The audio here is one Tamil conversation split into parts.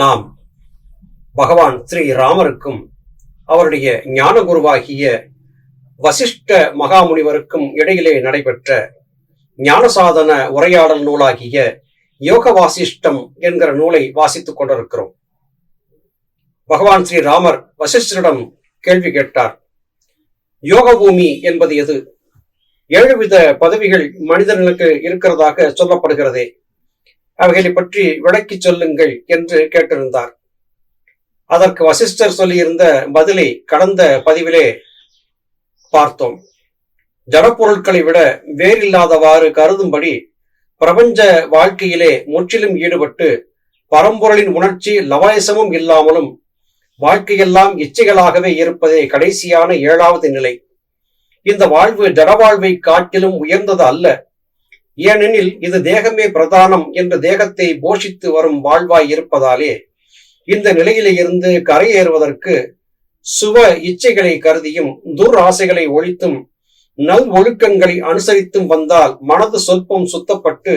நாம் பகவான் ஸ்ரீ ராமருக்கும் அவருடைய ஞான குருவாகிய வசிஷ்ட மகாமுனிவருக்கும் இடையிலே நடைபெற்ற ஞான சாதன உரையாடல் நூலாகிய யோக வாசிஷ்டம் என்கிற நூலை வாசித்துக் கொண்டிருக்கிறோம். பகவான் ஸ்ரீ ராமர் வசிஷ்டரிடம் கேள்வி கேட்டார். யோக பூமி என்பது எது? ஏழு வித பதவிகள் மனிதனுக்கு இருக்கிறதாக சொல்லப்படுகிறதே. அவைகளை பற்றி விளக்கி சொல்லுங்கள் என்று கேட்டிருந்தார். அதற்கு வசிஷ்டர் சொல்லியிருந்த பதிலை கடந்த பதிவிலே பார்த்தோம். ஜடப்பொருட்களை விட வேறில்லாதவாறு கருதும்படி பிரபஞ்ச வாழ்க்கையிலே முற்றிலும் ஈடுபட்டு பரம்பொருளின் உணர்ச்சி லவாயசமும் இல்லாமலும் வாழ்க்கையெல்லாம் இச்சைகளாகவே இருப்பதே கடைசியான ஏழாவது நிலை. இந்த வாழ்வு ஜடவாழ்வை காட்டிலும் உயர்ந்தது அல்ல. ஏனெனில் இது தேகமே பிரதானம் என்ற தேகத்தை போஷித்து வரும் வாழ்வாய் இருப்பதாலே இந்த நிலையிலிருந்து கரையேறுவதற்கு சுவ இச்சைகளை கருதியும் துர் ஆசைகளை ஒழித்தும் நல் ஒழுக்கங்களை அனுசரித்தும் வந்தால் மனது சொற்பம் சுத்தப்பட்டு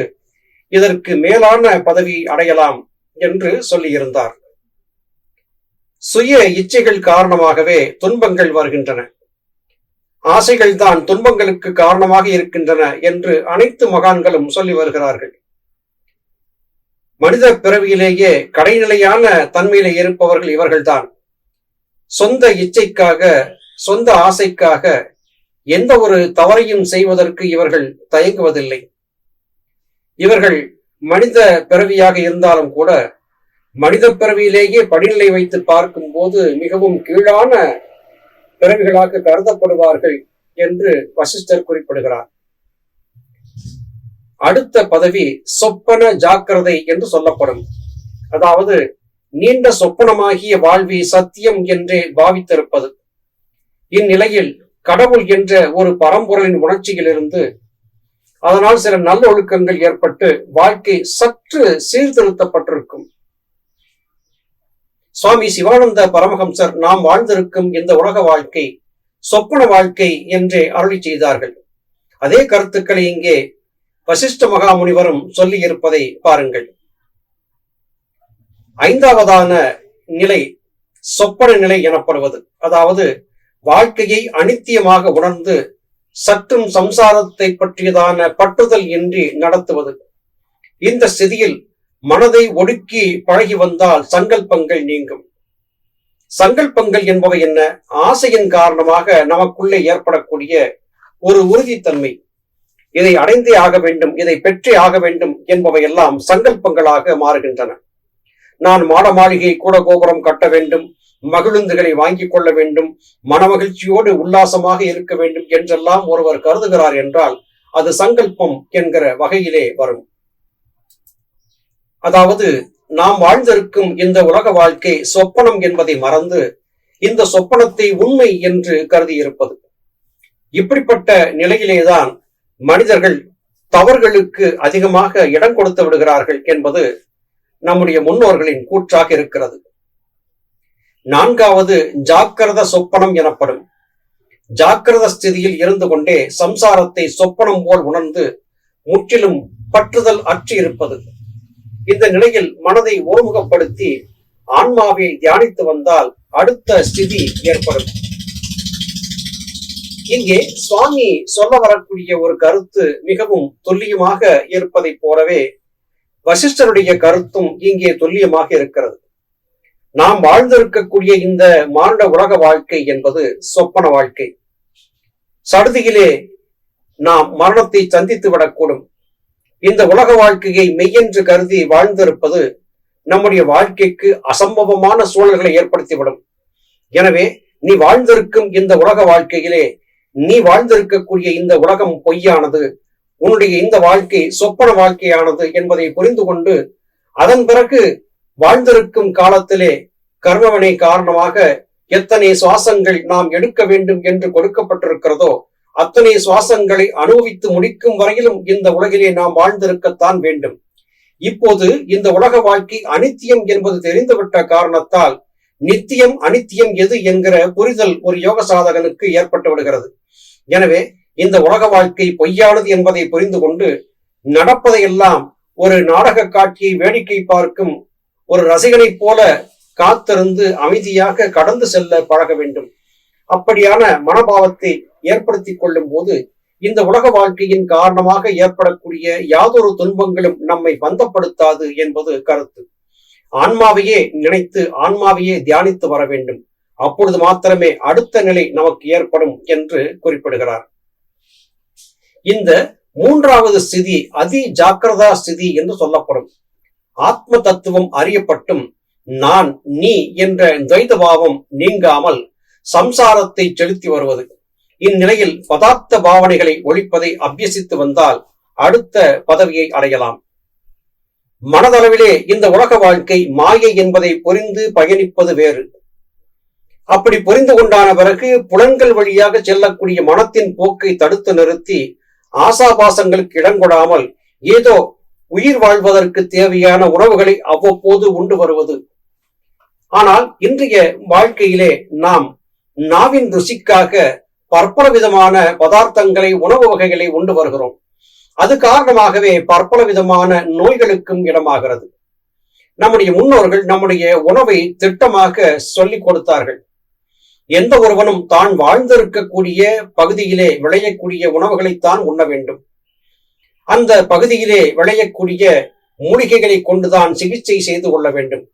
இதற்கு மேலான பதவி அடையலாம் என்று சொல்லியிருந்தார். சுய இச்சைகள் காரணமாகவே துன்பங்கள் வருகின்றன. ஆசைகள் தான் துன்பங்களுக்கு காரணமாக இருக்கின்றன என்று அனைத்து மகான்களும் சொல்லி வருகிறார்கள். மனித பிறவியிலேயே கடைநிலையான தன்மையில இருப்பவர்கள் இவர்கள்தான். சொந்த இச்சைக்காக சொந்த ஆசைக்காக எந்த ஒரு தவறையும் செய்வதற்கு இவர்கள் தயங்குவதில்லை. இவர்கள் மனித பிறவியாக இருந்தாலும் கூட மனித பிறவியிலேயே படிநிலை வைத்து பார்க்கும் போது மிகவும் கீழான பிறவிகளாக கருதப்படுவார்கள் என்று வசிஷ்டர் குறிப்பிடுகிறார். அடுத்த பதவி சொப்பன ஜாக்கிரதை என்று சொல்லப்படும். அதாவது நீண்ட சொப்பனமாகிய வாழ்வி சத்தியம் என்றே பாவித்திருப்பது. இந்நிலையில் கடவுள் என்ற ஒரு பரம்பொருளின் உணர்ச்சியிலிருந்து அதனால் சில நல்ல ஒழுக்கங்கள் ஏற்பட்டு வாழ்க்கை சற்று சீர்திருத்தப்பட்டிருக்கும். சுவாமி சிவானந்த பரமஹம்சர் நாம் வாழ்ந்திருக்கும் இந்த உலக வாழ்க்கை சொப்பன வாழ்க்கை என்றே அருளி செய்தார்கள். அதே கருத்துக்களை இங்கே வசிஷ்ட மகாமுனிவரும் சொல்லி இருப்பதை பாருங்கள். ஐந்தாவதான நிலை சொப்பன நிலை எனப்படுவது. அதாவது வாழ்க்கையை அனித்தியமாக உணர்ந்து சற்றும் சம்சாரத்தை பற்றியதான பட்டுதல் இன்றி நடத்துவது. இந்த ஸ்திதியில் மனதை ஒடுக்கி பழகி வந்தால் சங்கல்பங்கள் நீங்கும். சங்கல்பங்கள் என்பவை என்ன? ஆசையின் காரணமாக நமக்குள்ளே ஏற்படக்கூடிய ஒரு உறுதித்தன்மை. இதை அடைந்தே ஆக வேண்டும் இதை பெற்றே ஆக வேண்டும் என்பவை எல்லாம் சங்கல்பங்களாக மாறுகின்றன. நான் மாட மாளிகை கூட கோபுரம் கட்ட வேண்டும் மகிழுந்துகளை வாங்கிக் கொள்ள வேண்டும் மனமகிழ்ச்சியோடு உல்லாசமாக இருக்க வேண்டும் என்றெல்லாம் ஒருவர் கருதுகிறார் என்றால் அது சங்கல்பம் என்கிற வகையிலே வரும். அதாவது நாம் வாழ்ந்திருக்கும் இந்த உலக வாழ்க்கை சொப்பனம் என்பதை மறந்து இந்த சொப்பனத்தை உண்மை என்று கருதி இருப்பது இப்படிப்பட்ட நிலையிலேதான் மனிதர்கள் தவறுகளுக்கு அதிகமாக இடம் கொடுத்து விடுகிறார்கள் என்பது நம்முடைய முன்னோர்களின் கூற்றாக இருக்கிறது. நான்காவது ஜாக்கிரத சொப்பனம் எனப்படும். ஜாக்கிரத ஸ்திதியில் இருந்து கொண்டே சம்சாரத்தை சொப்பனம் போல் உணர்ந்து முற்றிலும் பற்றுதல் அற்றி இருப்பது இந்த நிலையில் மனதை ஒருமுகப்படுத்தி ஆன்மாவை தியானித்து வந்தால் அடுத்த ஸ்திதி ஏற்படும். இங்கே சுவாமி சொல்ல வரக்கூடிய ஒரு கருத்து மிகவும் துல்லியமாக இருப்பதைப் போலவே வசிஷ்டருடைய கருத்தும் இங்கே துல்லியமாக இருக்கிறது. நாம் வாழ்ந்திருக்கக்கூடிய இந்த மாண்ட உலக வாழ்க்கை என்பது சொப்பன வாழ்க்கை. சடுதியிலே நாம் மரணத்தை சந்தித்து விடக்கூடும். இந்த உலக வாழ்க்கையை மெய்யென்று கருதி வாழ்ந்திருப்பது நம்முடைய வாழ்க்கைக்கு அசம்பவமான சூழல்களை ஏற்படுத்திவிடும். எனவே நீ வாழ்ந்திருக்கும் இந்த உலக வாழ்க்கையிலே நீ வாழ்ந்திருக்கக்கூடிய இந்த உலகம் பொய்யானது உன்னுடைய இந்த வாழ்க்கை சொப்பன வாழ்க்கையானது என்பதை புரிந்து கொண்டு அதன் பிறகு வாழ்ந்திருக்கும் காலத்திலே கர்மவினை காரணமாக எத்தனை சுவாசங்கள் நாம் எடுக்க வேண்டும் என்று கொடுக்கப்பட்டிருக்கிறதோ அத்தனை சுவாசங்களை அனுபவித்து முடிக்கும் வரையிலும் இந்த உலகிலே நாம் வாழ்ந்திருக்கத்தான் வேண்டும். இப்போது இந்த உலக வாழ்க்கை அனித்தியம் என்பது தெரிந்துவிட்ட காரணத்தால் நித்தியம் அனித்தியம் எது என்கிற புரிதல் ஒரு யோக சாதகனுக்கு ஏற்பட்டு விடுகிறது. எனவே இந்த உலக வாழ்க்கை பொய்யானது என்பதை புரிந்து கொண்டு நடப்பதையெல்லாம் ஒரு நாடக காட்சியை வேடிக்கை பார்க்கும் ஒரு ரசிகனைப் போல காத்திருந்து அமைதியாக கடந்து செல்ல பழக வேண்டும். அப்படியான மனபாவத்தை ஏற்படுத்திக் கொள்ளும் போது இந்த உலக வாழ்க்கையின் காரணமாக ஏற்படக்கூடிய யாதொரு துன்பங்களும் நம்மை பந்தப்படுத்தாது என்பது கருத்து. ஆன்மாவையே நினைத்து ஆன்மாவையே தியானித்து வர வேண்டும். அப்பொழுது மாத்திரமே அடுத்த நிலை நமக்கு ஏற்படும் என்று குறிப்பிடுகிறார். இந்த மூன்றாவது ஸ்திதி அதி ஜாக்கிரதா ஸ்திதி என்று சொல்லப்படும். ஆத்ம தத்துவம் அறியப்பட்டும் நான் நீ என்ற துவைத பாவம் நீங்காமல் சம்சாரத்தை செலுத்தி வருவது. இந்நிலையில் பதார்த்த பாவனைகளை ஒழிப்பதை அபியசித்து வந்தால் அடுத்த பதவியை அடையலாம். மனதளவிலே இந்த உலக வாழ்க்கை மாயை என்பதை புரிந்து பயணிப்பது வேறு. அப்படி புரிந்து கொண்டான பிறகு புலன்கள் வழியாக செல்லக்கூடிய மனத்தின் போக்கை தடுத்து நிறுத்தி ஆசாபாசங்களுக்கு இடங்கொடாமல் ஏதோ உயிர் வாழ்வதற்கு தேவையான உணவுகளை அவ்வப்போது உண்டு வருவது. ஆனால் இன்றைய வாழ்க்கையிலே நாம் நாவின் ருசிக்காக பற்பல விதமான பதார்த்தங்களை உணவு வகைகளை உண்டு வருகிறோம். அது காரணமாகவே பற்பல விதமான நோய்களுக்கும் இடமாகிறது. நம்முடைய முன்னோர்கள் நம்முடைய உணவை திட்டமாக சொல்லிக் கொடுத்தார்கள். எந்த ஒருவனும் தான் வாழ்ந்திருக்கக்கூடிய பகுதியிலே விளையக்கூடிய உணவுகளைத்தான் உண்ண வேண்டும். அந்த பகுதியிலே விளையக்கூடிய மூலிகைகளை கொண்டுதான் சிகிச்சை செய்து கொள்ள வேண்டும்.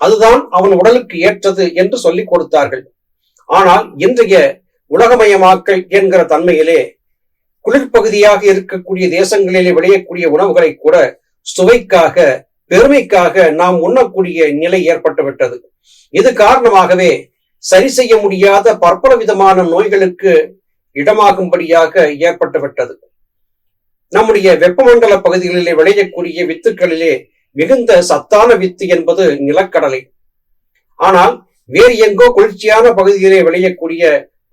அதுதான் அவன் உடலுக்கு ஏற்றது என்று சொல்லிக் கொடுத்தார்கள். ஆனால் இன்றைய உலகமயமாக்கல் என்கிற தன்மையிலே குளிர்பகுதியாக இருக்கக்கூடிய தேசங்களிலே விளையக்கூடிய உணவுகளை கூட சுவைக்காக பெருமைக்காக நாம் உண்ணக்கூடிய நிலை ஏற்பட்டுவிட்டது. இது காரணமாகவே சரி செய்ய முடியாத பற்பல விதமான நோய்களுக்கு இடமாகும்படியாக ஏற்பட்டுவிட்டது. நம்முடைய வெப்பமண்டல பகுதிகளிலே விளையக்கூடிய வித்துக்களிலே மிகுந்த சத்தான வித்து என்பது நிலக்கடலை. ஆனால் வேறு எங்கோ குளிர்ச்சியான பகுதியிலே விளையக்கூடிய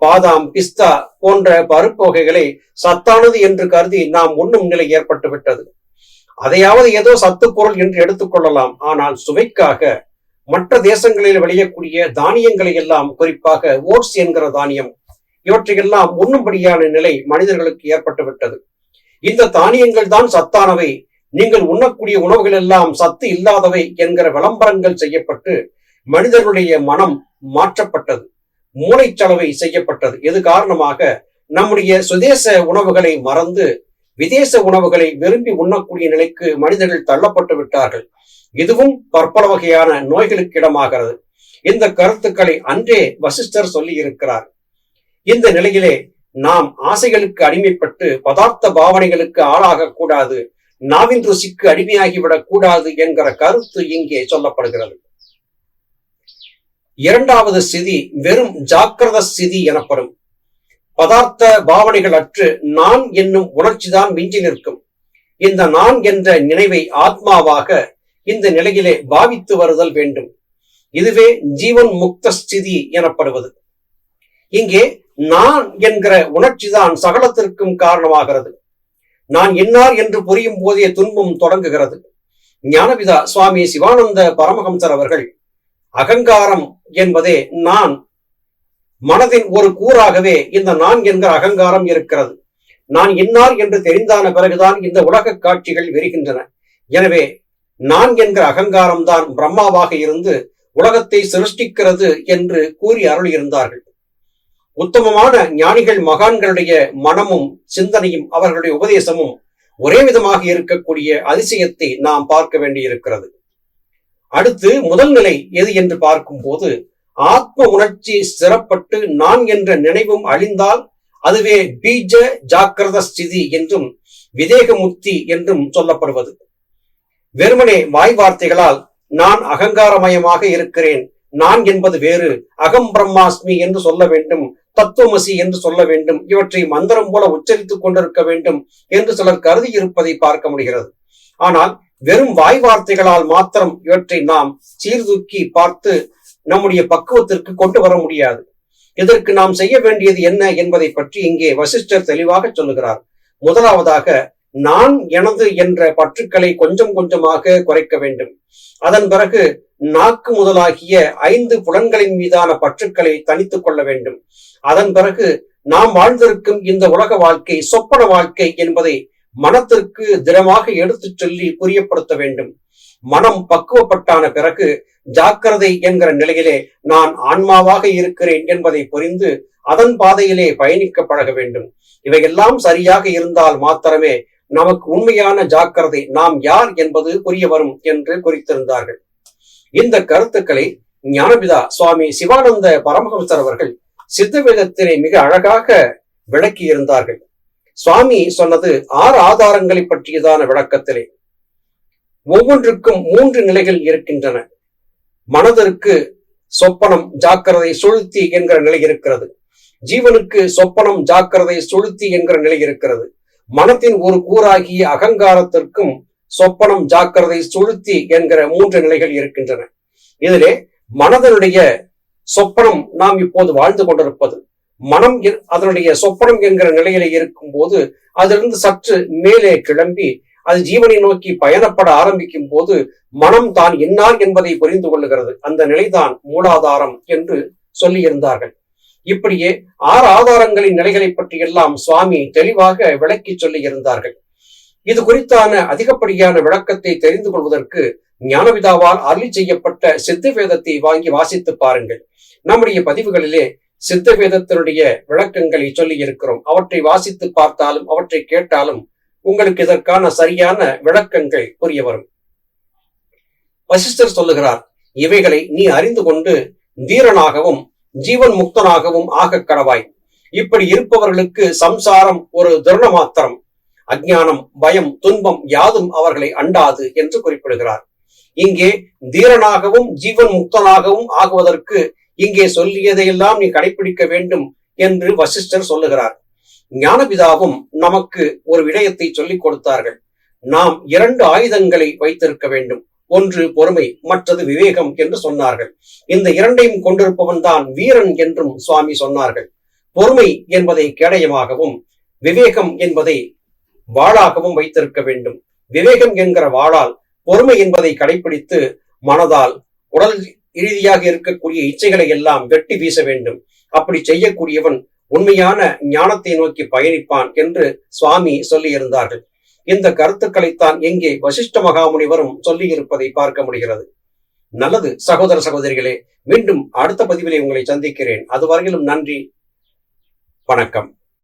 பாதாம் பிஸ்தா போன்ற பருப்பு வகைகளை சத்தானது என்று கருதி நாம் உண்ணும் நிலை ஏற்பட்டு விட்டது அதையாவது ஏதோ சத்து பொருள் என்று எடுத்துக்கொள்ளலாம் ஆனால் சுவைக்காக மற்ற தேசங்களில் விளையக்கூடிய தானியங்களை எல்லாம் குறிப்பாக ஓட்ஸ் என்கிற தானியம் இவற்றையெல்லாம் உண்ணும்படியான நிலை மனிதர்களுக்கு ஏற்பட்டு விட்டது இந்த தானியங்கள் தான் சத்தானவை. நீங்கள் உண்ணக்கூடிய உணவுகள் எல்லாம் சத்து இல்லாதவை என்கிற விளம்பரங்கள் செய்யப்பட்டு மனிதர்களுடைய மனம் மாற்றப்பட்டது. மூளைச்சலவை செய்யப்பட்டது. இது காரணமாக? நம்முடைய சுதேச உணவுகளை மறந்து விதேச உணவுகளை விரும்பி உண்ணக்கூடிய நிலைக்கு மனிதர்கள் தள்ளப்பட்டு விட்டார்கள். இதுவும் பற்பல வகையான நோய்களுக்கு இடமாகிறது. இந்த கருத்துக்களை அன்றே வசிஷ்டர் சொல்லி இருக்கிறார் இந்த நிலையிலே நாம் ஆசைகளுக்கு அடிமைப்பட்டு பதார்த்த பாவனைகளுக்கு ஆளாக கூடாது நாவின் ருசிக்கு அடிமையாகிவிடக் கூடாது என்கிற கருத்து இங்கே சொல்லப்படுகிறது. இரண்டாவது ஸ்திதி வெறும் ஜாக்கிரத ஸ்திதி எனப்படும். பதார்த்த பாவனைகள் அற்று நான் என்னும் உணர்ச்சிதான் மிஞ்சி நிற்கும். இந்த நான் என்ற நினைவை ஆத்மாவாக இந்த நிலையிலே பாவித்து வருதல் வேண்டும். இதுவே ஜீவன் முக்த ஸ்திதி எனப்படுவது. இங்கே நான் என்கிற உணர்ச்சிதான் சகலத்திற்கும் காரணமாகிறது. நான் என்னார் என்று புரியும் போதே துன்பம் தொடங்குகிறது. ஞானபிதா சுவாமி சிவானந்த பரமஹம்சர் அவர்கள் அகங்காரம் என்பதே நான் மனதின் ஒரு கூறாகவே இந்த நான் என்கிற அகங்காரம் இருக்கிறது. நான் இன்னார் என்று தெரிந்தான பிறகுதான் இந்த உலக காட்சிகள் விரிகின்றன. எனவே நான் என்கிற அகங்காரம் தான் பிரம்மாவாக இருந்து உலகத்தை சிருஷ்டிக்கிறது என்று கூறி அருள் இருந்தார்கள் உத்தமமான ஞானிகள் மகான்களுடைய மனமும் சிந்தனையும் அவர்களுடைய உபதேசமும் ஒரே விதமாக இருக்கக்கூடிய அதிசயத்தை நாம் பார்க்க வேண்டியிருக்கிறது. அடுத்து முதல் நிலை எது என்று பார்க்கும்போது ஆத்ம உணர்ச்சி சிறப்பட்டு நான் என்ற நினைவும் அழிந்தால் அதுவே பீஜ ஜாக்கிரத ஸ்திதி என்றும் விதேக முக்தி என்றும் சொல்லப்படுவது. வெறுமனே வாய் வார்த்தைகளால் நான் அகங்காரமயமாக இருக்கிறேன் நான் என்பது வேறு அகம் பிரம்மாஸ்மி என்று சொல்ல வேண்டும் தத்துவமசி என்று சொல்ல வேண்டும் இவற்றை மந்திரம் போல உச்சரித்துக் கொண்டிருக்க வேண்டும் என்று சிலர் கருதி இருப்பதை பார்க்க முடிகிறது. ஆனால் வெறும் வாய் வார்த்தைகளால் மாத்திரம் இவற்றை நாம் சீர்தூக்கி பார்த்து நம்முடைய பக்குவத்திற்கு கொண்டு வர முடியாது. இதற்கு நாம் செய்ய வேண்டியது என்ன என்பதை பற்றி இங்கே வசிஷ்டர் தெளிவாக சொல்லுகிறார். முதலாவதாக நான் எனது என்ற பற்றுக்களை கொஞ்சம் கொஞ்சமாக குறைக்க வேண்டும். அதன் பிறகு நாக்கு முதலாகிய ஐந்து புலன்களின் மீதான பற்றுக்களை தனித்துக் கொள்ள வேண்டும். அதன் பிறகு நாம் வாழ்ந்திருக்கும் இந்த உலக வாழ்க்கை சொப்பன வாழ்க்கை என்பதை மனத்திற்கு திடமாக எடுத்துச் சொல்லி புரியப்படுத்த வேண்டும். மனம் பக்குவப்பட்டான பிறகு ஜாக்கிரதை என்கிற நிலையிலே நான் ஆன்மாவாக இருக்கிறேன் என்பதை புரிந்து அதன் பாதையிலே பயணிக்க பழக வேண்டும். இவையெல்லாம் சரியாக இருந்தால் மாத்திரமே நமக்கு உண்மையான ஜாக்கிரதை நாம் யார் என்பது புரிய வரும் என்று குறித்திருந்தார்கள். இந்த கருத்துக்களை ஞானபிதா சுவாமி சிவானந்த பரமஹம்சர் அவர்கள் சித்தவேதத்தினை மிக அழகாக விளக்கி இருந்தார்கள் சுவாமி சொன்னது ஆறு ஆதாரங்களை பற்றியதான விளக்கத்திலே. ஒவ்வொன்றுக்கும் மூன்று நிலைகள் இருக்கின்றன. மனதிற்கு சொப்பனம் ஜாக்கிரதை சுழுத்தி என்கிற நிலை இருக்கிறது. ஜீவனுக்கு சொப்பனம் ஜாக்கிரதை சுழுத்தி என்கிற நிலை இருக்கிறது. மனத்தின் ஒரு கூறாகிய அகங்காரத்திற்கும் சொப்பனம் ஜாக்கிரதை சுழுத்தி என்கிற மூன்று நிலைகள் இருக்கின்றன. இதிலே மனதனுடைய சொப்பனம் நாம் இப்போது வாழ்ந்து கொண்டிருப்பது. மனம் அதனுடைய சொப்பனம் என்கிற நிலையில இருக்கும் போது அதிலிருந்து சற்று மேலே கிளம்பி அது ஜீவனை நோக்கி பயணப்பட ஆரம்பிக்கும் போது மனம் தான் என்னார் என்பதை புரிந்து கொள்ளுகிறது. அந்த நிலைதான் மூலாதாரம் என்று சொல்லி இருந்தார்கள் இப்படியே ஆறு ஆதாரங்களின் நிலைகளை பற்றியெல்லாம் சுவாமி தெளிவாக விளக்கி சொல்லி இருந்தார்கள் இது குறித்தான அதிகப்படியான விளக்கத்தை தெரிந்து கொள்வதற்கு ஞானவிதாவால் அருளி செய்யப்பட்ட சித்து வேதத்தை வாங்கி வாசித்து பாருங்கள். நம்முடைய பதிவுகளிலே சித்த வேதத்தினுடைய விளக்கங்களை சொல்லி இருக்கிறோம் அவற்றை வாசித்து பார்த்தாலும் அவற்றை கேட்டாலும் உங்களுக்கு இதற்கான சரியான விளக்கங்கள் புரிய வரும். வசிஷ்டர் சொல்லுகிறார் இவைகளை நீ அறிந்து கொண்டு தீரனாகவும் ஜீவன் முக்தனாகவும் ஆக கடவாய். இப்படி இருப்பவர்களுக்கு சம்சாரம் ஒரு திருண மாத்திரம் அஜானம் பயம் துன்பம் யாதும் அவர்களை அண்டாது என்று குறிப்பிடுகிறார். இங்கே தீரனாகவும் ஜீவன் முக்தனாகவும் ஆகுவதற்கு இங்கே சொல்லியதையெல்லாம் நீ கடைபிடிக்க வேண்டும் என்று வசிஷ்டர் சொல்லுகிறார். ஞானபிதாவும் நமக்கு ஒரு விடயத்தை சொல்லிக் கொடுத்தார்கள். நாம் இரண்டு ஆயுதங்களை வைத்திருக்க வேண்டும். ஒன்று பொறுமை மற்றது விவேகம் என்று சொன்னார்கள். இந்த இரண்டையும் கொண்டிருப்பவன் தான் வீரன் என்றும் சுவாமி சொன்னார்கள். பொறுமை என்பதை கேடயமாகவும் விவேகம் என்பதை வாளாகவும் வைத்திருக்க வேண்டும். விவேகம் என்கிற வாளால் பொறுமை என்பதை கடைபிடித்து மனதால் உடல் இறுதியாக இருக்கக்கூடிய இச்சைகளை எல்லாம் வெட்டி வீச வேண்டும். அப்படி செய்யக்கூடியவன் உண்மையான ஞானத்தை நோக்கி பயணிப்பான் என்று சுவாமி சொல்லியிருந்தார்கள். இந்த கருத்துக்களைத்தான் எங்கே வசிஷ்ட மகாமுனிவரும் சொல்லி இருப்பதை பார்க்க முடிகிறது. நல்லது சகோதர சகோதரிகளே மீண்டும் அடுத்த பதிவிலே உங்களை சந்திக்கிறேன். அதுவரையிலும் நன்றி வணக்கம்.